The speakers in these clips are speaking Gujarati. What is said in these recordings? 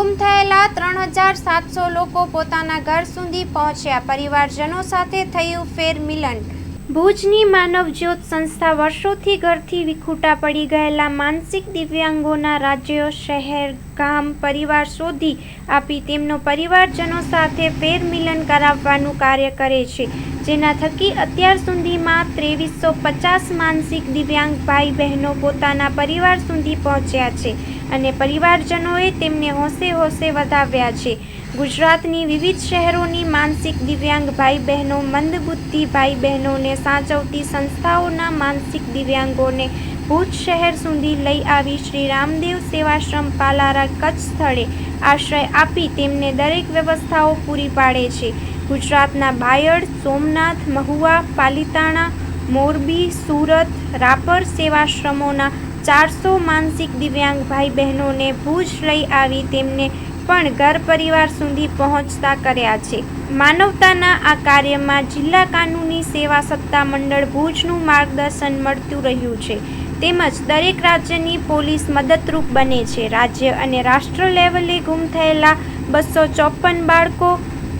ગુમ થયેલા ત્રણ હજાર સાતસો લોકો પોતાના ઘર સુધી પહોંચ્યા. પરિવારજનો સાથે થયું ફેર મિલન ભુજની માનવ જ્યોત સંસ્થા વર્ષોથી ઘરથી વિખૂટા પડી ગયેલા માનસિક દિવ્યાંગોના રાજ્યો, શહેર, ગામ, પરિવાર શોધી આપી તેમનો પરિવારજનો સાથે ફેર મિલન કરાવવાનું કાર્ય કરે છે, જેના થકી અત્યાર સુધીમાં ત્રેવીસો પચાસ માનસિક દિવ્યાંગ ભાઈ બહેનો પોતાના પરિવાર સુધી પહોંચ્યા છે. અને પરિવારજનોએ તેમને હોંશે હોંશે વધાવ્યા છે. ગુજરાતની વિવિધ શહેરોની માનસિક દિવ્યાંગ ભાઈ બહેનો મંદબુદ્ધિ ભાઈ બહેનોને સાચવતી સંસ્થાઓના માનસિક દિવ્યાંગોને ભુજ શહેર સુધી લઈ આવી શ્રી રામદેવ સેવાશ્રમ પાલારા કચ્છ સ્થળે આશ્રય આપી તેમને દરેક વ્યવસ્થાઓ પૂરી પાડે છે. ગુજરાતના બાયડ, સોમનાથ, મહુવા, પાલિતાણા, મોરબી, સુરત રાપર સેવાશ્રમોના ચારસો માનસિક દિવ્યાંગ ભાઈ બહેનોને ભુજ લઈ આવી તેમને પણ ઘર પરિવાર સુધી પહોંચતા કર્યા છે. માનવતાના આ કાર્યમાં જિલ્લા કાનૂની સેવા સત્તા મંડળ ભુજનું માર્ગદર્શન મળતું રહ્યું છે. તેમજ દરેક રાજ્યની પોલીસ મદદરૂપ બને છે. રાજ્ય અને રાષ્ટ્ર લેવલે ગુમ થયેલા બસો ચોપન બાળકો,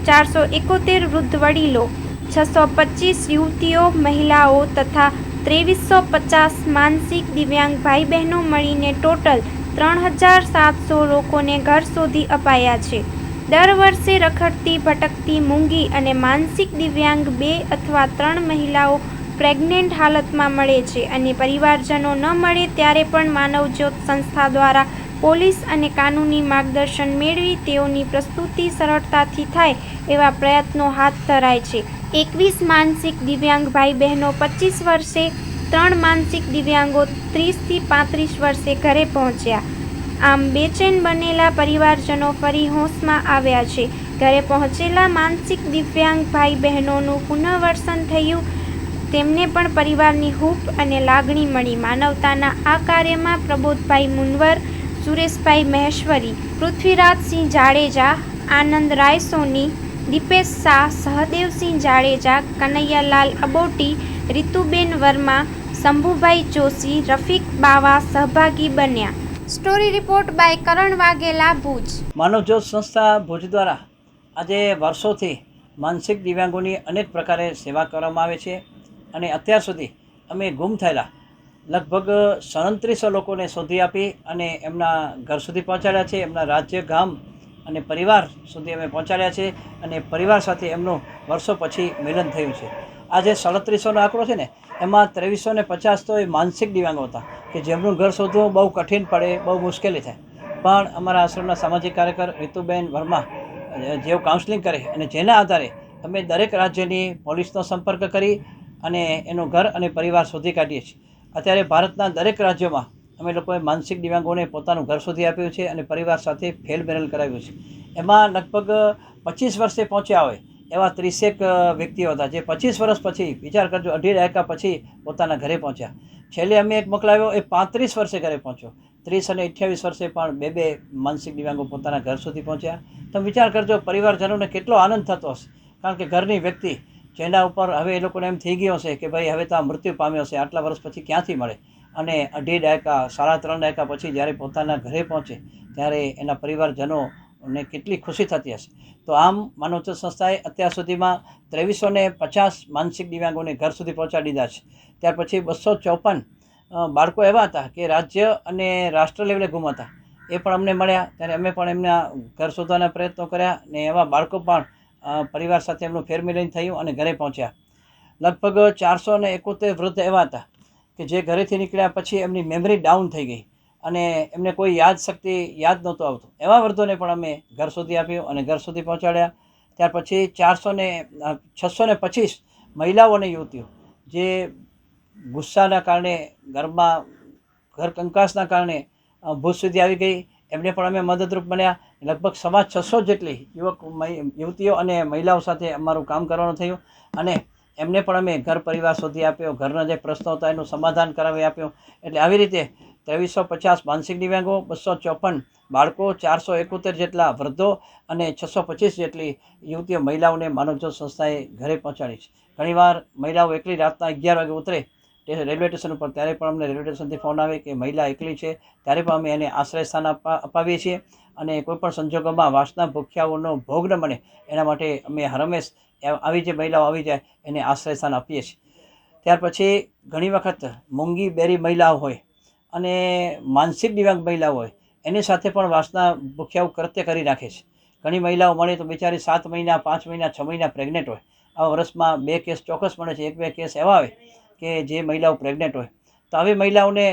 ચારસો એકોતેર વૃદ્ધ વડીલો, છસો પચીસ યુવતીઓ, મહિલાઓ તથા ત્રેવીસો પચાસ માનસિક દિવ્યાંગ ભાઈ બહેનો મળીને ટોટલ ત્રણ હજાર સાતસો લોકોને ઘર શોધી અપાયા છે. દર વર્ષે રખડતી, ભટકતી મૂંગી અને માનસિક દિવ્યાંગ બે અથવા ત્રણ મહિલાઓ પ્રેગ્નેન્ટ હાલતમાં મળે છે અને પરિવારજનો ન મળે ત્યારે પણ માનવજ્યોત સંસ્થા દ્વારા પોલીસ અને કાનૂની માર્ગદર્શન મેળવી તેઓની પ્રસ્તુતિ સરળતાથી થાય એવા પ્રયત્નો હાથ ધરાય છે. એકવીસ માનસિક દિવ્યાંગ ભાઈ બહેનો પચીસ વર્ષે, ત્રણ માનસિક દિવ્યાંગો ત્રીસથી પાંત્રીસ વર્ષે ઘરે પહોંચ્યા. આમ બેચેન બનેલા પરિવારજનો ફરી હોંશમાં આવ્યા છે. ઘરે પહોંચેલા માનસિક દિવ્યાંગ ભાઈ બહેનોનું પુનઃવર્સન થયું. તેમને પણ પરિવારની હૂપ અને લાગણી મળી. માનવતાના આ કાર્યમાં પ્રબોધભાઈ મુનવર સુરેશભાઈ મહેશ્વરી, પૃથ્વીરાજસિંહ જાડેજા, આનંદ રાય સોની, દીપેશ શાહ, સહદેવસિંહ જાડેજા, કનૈયાલાલ અબોટી, રીતુબેન વર્મા, શંભુભાઈ જોશી, રફીક બાવા સહભાગી બન્યા. Story report by Karan Vaghela Bhuj. Manavjyot સંસ્થા ભુજ દ્વારા આજે વર્ષોથી માનસિક દિવ્યાંગોની અનેક પ્રકારે સેવા કરવામાં આવે છે અને અત્યાર સુધી અમે ગુમ થયેલા લગભગ સાડત્રીસો લોકોને શોધી આપી અને એમના ઘર સુધી પહોંચાડ્યા છે, એમના રાજ્ય, ગામ અને પરિવાર સુધી અમે પહોંચાડ્યા છે અને પરિવાર સાથે એમનું વર્ષો પછી મિલન થયું છે. આ જે સડત્રીસોનો આંકડો છે ને, એમાં ત્રેવીસો ને પચાસ તો એ માનસિક દિવ્યાંગો હતા કે જેમનું ઘર શોધવું બહુ કઠિન પડે, બહુ મુશ્કેલી થાય. પણ અમારા આશ્રમના સામાજિક કાર્યકર રીતુબેન વર્મા, જેઓ કાઉન્સલિંગ કરે અને જેના આધારે અમે દરેક રાજ્યની પોલીસનો સંપર્ક કરી અને એનું ઘર અને પરિવાર શોધી કાઢીએ છીએ. અત્યારે ભારતના દરેક રાજ્યોમાં અમે લોકોએ માનસિક દિવ્યાંગોને પોતાનું ઘર શોધી આપ્યું છે અને પરિવાર સાથે ફેલ ફેરબેરલ કરાવ્યું છે. એમાં લગભગ પચીસ વર્ષે પહોંચ્યા હોય એવા ત્રીસેક વ્યક્તિઓ હતા જે પચીસ વર્ષ પછી, વિચાર કરજો, અઢી દાયકા પછી પોતાના ઘરે પહોંચ્યા. છેલ્લે અમે એક મોકલાવ્યો, એ પાંત્રીસ વર્ષે ઘરે પહોંચ્યો. ત્રીસ અને અઠ્યાવીસ વર્ષે પણ બે બે માનસિક દિવ્યાંગો પોતાના ઘર સુધી પહોંચ્યા. તમે વિચાર કરજો, પરિવારજનોને કેટલો આનંદ થતો હશે. કારણ કે ઘરની વ્યક્તિ જેના ઉપર હવે એ લોકોને એમ થઈ ગયો છે કે ભાઈ હવે તો આ મૃત્યુ પામ્યો છે, આટલા વર્ષ પછી ક્યાંથી મળે? અને અઢી દાયકા, સાડા ત્રણ દાયકા પછી જ્યારે પોતાના ઘરે પહોંચે, ત્યારે એના પરિવારજનોને કેટલી ખુશી થતી હશે. તો આમ માનવચોત સંસ્થાએ અત્યાર સુધીમાં ત્રેવીસો ને પચાસ માનસિક દિવ્યાંગોને ઘર સુધી પહોંચાડી દીધા છે. ત્યાર પછી બસો ચોપન બાળકો એવા હતા કે રાજ્ય અને રાષ્ટ્ર લેવલે ગુમ હતા. એ પણ અમને મળ્યા, ત્યારે અમે પણ એમના ઘર શોધવાના પ્રયત્નો કર્યા ને એવા બાળકો પણ પરિવાર સાથે એમનું ફેરમિલન થયું અને ઘરે પહોંચ્યા. લગભગ ચારસો ને એકોતેર વૃદ્ધ એવા હતા કે જે ઘરેથી નીકળ્યા પછી એમની મેમરી ડાઉન થઈ ગઈ અને એમને કોઈ યાદ શક્તિ યાદ નહોતું આવતું. એવા વૃદ્ધોને પણ અમે ઘર સુધી આપ્યું અને ઘર સુધી પહોંચાડ્યા. ત્યાર પછી ચારસો ને છસો ને પચીસ મહિલાઓ અને યુવતીઓ જે ગુસ્સાના કારણે ઘરમાં ઘર કંકાસના કારણે ભૂત સુધી આવી ગઈ. એમને પણ અમે મદદરૂપ બન્યા લગભગ સવા છસો જેટલી યુવક યુવતીઓ અને મહિલાઓ સાથે અમારું કામ કરવાનું થયું. અને એમને પણ અમે ઘર પરિવાર શોધી આપ્યો, ઘરના જે પ્રશ્નો હતા એનું સમાધાન કરાવી આપ્યું. એટલે આવી રીતે ત્રેવીસો પચાસ માનસિક દિવ્યાંગો, બસો ચોપન બાળકો, ચારસો એકોતેર જેટલા વૃદ્ધો અને છસો પચીસ જેટલી યુવતીઓ મહિલાઓને માનવજ્યોત સંસ્થાએ ઘરે પહોંચાડી છે. ઘણીવાર મહિલાઓ એકલી રાતના અગિયાર વાગે ઉતરે તે રેલવે સ્ટેશન ઉપર ત્યારે પણ અમને રેલવે સ્ટેશનથી ફોન આવે કે મહિલા એકલી છે, ત્યારે પણ અમે એને આશ્રય સ્થાન અપાવીએ છીએ અને કોઈપણ સંજોગોમાં વાસના ભૂખ્યાઓનો ભોગ ન બને. એના માટે અમે હરમેશ આવી જે મહિલાઓ આવી જાય એને આશ્રય સ્થાન આપીએ છીએ. ત્યાર પછી ઘણી વખત મૂંગી બેરી મહિલાઓ હોય અને માનસિક દિવ્યાંગ મહિલાઓ હોય, એની સાથે પણ વાસના ભૂખ્યાઓ કૃત્ય કરી નાખે છે. ઘણી મહિલાઓ મળે તો બિચારી સાત મહિના, પાંચ મહિના, છ મહિના પ્રેગ્નેન્ટ હોય. આવા વર્ષમાં બે કેસ ચોક્કસ મળે છે, એક બે કેસ એવા આવે. કે જે મહિલાઓ પ્રેગ્નેન્ટ હોય. તો આવી મહિલાઓને,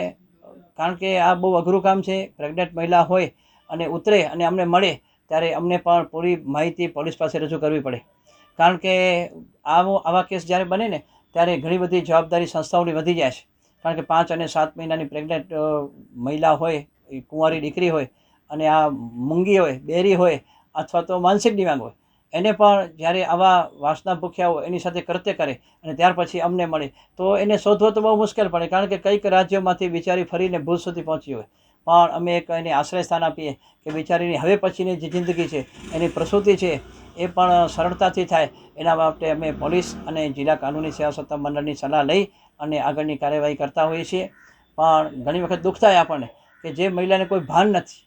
કારણ કે આ બહુ અઘરું કામ છે પ્રેગ્નેન્ટ મહિલા હોય અને ઉતરે અને અમને મળે, ત્યારે અમને પણ પૂરી માહિતી પોલીસ પાસે રજૂ કરવી પડે. કારણ કે આવો, આવા કેસ જ્યારે બને ને, ત્યારે ઘણી બધી જવાબદારી સંસ્થાઓની વધી જાય છે. કારણ કે પાંચ અને સાત મહિનાની પ્રેગ્નેન્ટ મહિલા હોય કુંવારી દીકરી હોય અને આ મૂંગી હોય, બેરી હોય, અથવા તો માનસિક દિવ્યાંગ હોય એને પણ જ્યારે આવા વાસના ભૂખ્યા હોય એની સાથે કૃત્ય કરે અને ત્યાર પછી અમને મળે, તો એને શોધવો તો બહુ મુશ્કેલ પડે, કારણ કે કંઈક રાજ્યોમાંથી બિચારી ફરીને ભૂજ સુધી પહોંચી હોય. પણ અમે એક એને આશ્રય સ્થાન આપીએ કે બિચારીની હવે પછીની જે જિંદગી છે, એની પ્રસૂતિ છે, એ પણ સરળતાથી થાય. એના માટે અમે પોલીસ અને જિલ્લા કાનૂની સેવા સત્તા મંડળની સલાહ લઈ અને આગળની કાર્યવાહી કરતા હોઈએ છીએ. પણ ઘણી વખત દુઃખ થાય આપણને કે જે મહિલાને કોઈ ભાન નથી,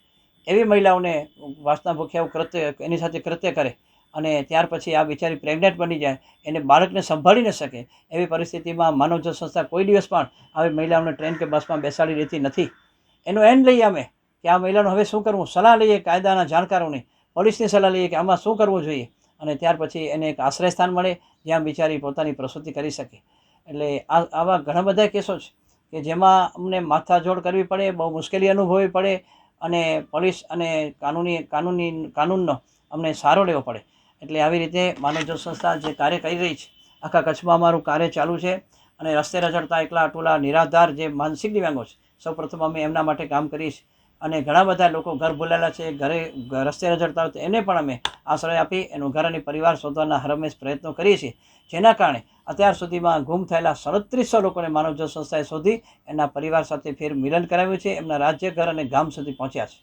એવી મહિલાઓને વાસના ભૂખ્યાઓ કૃત્ય એની સાથે કૃત્ય કરે. અને ત્યાર પછી આ બિચારી પ્રેગ્નેન્ટ બની જાય, એને બાળકને સંભાળી ન શકે એવી પરિસ્થિતિમાં માનવજ્યોત સંસ્થા કોઈ દિવસ પણ આવી મહિલાઓને ટ્રેન કે બસમાં બેસાડી રહેતી નથી. એનો એન્ડ લઈએ અમે કે આ મહિલાનું હવે શું કરવું? સલાહ લઈએ કાયદાના જાણકારોની, પોલીસની સલાહ લઈએ કે આમાં શું કરવું જોઈએ? અને ત્યાર પછી એને એક આશ્રય સ્થાન મળે જ્યાં બિચારી પોતાની પ્રસૂતિ કરી શકે. એટલે આ, આવા ઘણા બધા કેસો છે કે જેમાં અમને માથાજોડ કરવી પડે, બહુ મુશ્કેલી અનુભવવી પડે અને પોલીસ અને કાનૂની કાનૂની, કાનૂનનો અમને સારો લેવો પડે. એટલે આવી રીતે માનવજ્યોત સંસ્થા જે કાર્ય કરી રહી છે, આખા કચ્છમાં અમારું કાર્ય ચાલુ છે અને રસ્તે રચડતા એકલા અટોલા નિરાધાર જે માનસિક દિવ્યાંગો છે, સૌપ્રથમ અમે એમના માટે કામ છીએ. અને ઘણા બધા લોકો ઘર ભૂલેલા છે, ઘરે રસ્તે રજડતા હોય તો એને પણ અમે આશ્રય આપી એનું ઘર અને પરિવાર શોધવાના હરમેશ પ્રયત્નો કરીએ છીએ. જેના કારણે અત્યાર સુધીમાં ગુમ થયેલા સડત્રીસો લોકોને માનવજ્યોત સંસ્થાએ શોધી એના પરિવાર સાથે ફેર મિલન કરાવ્યું છે, એમના રાજ્ય, ઘર અને ગામ સુધી પહોંચ્યા છે.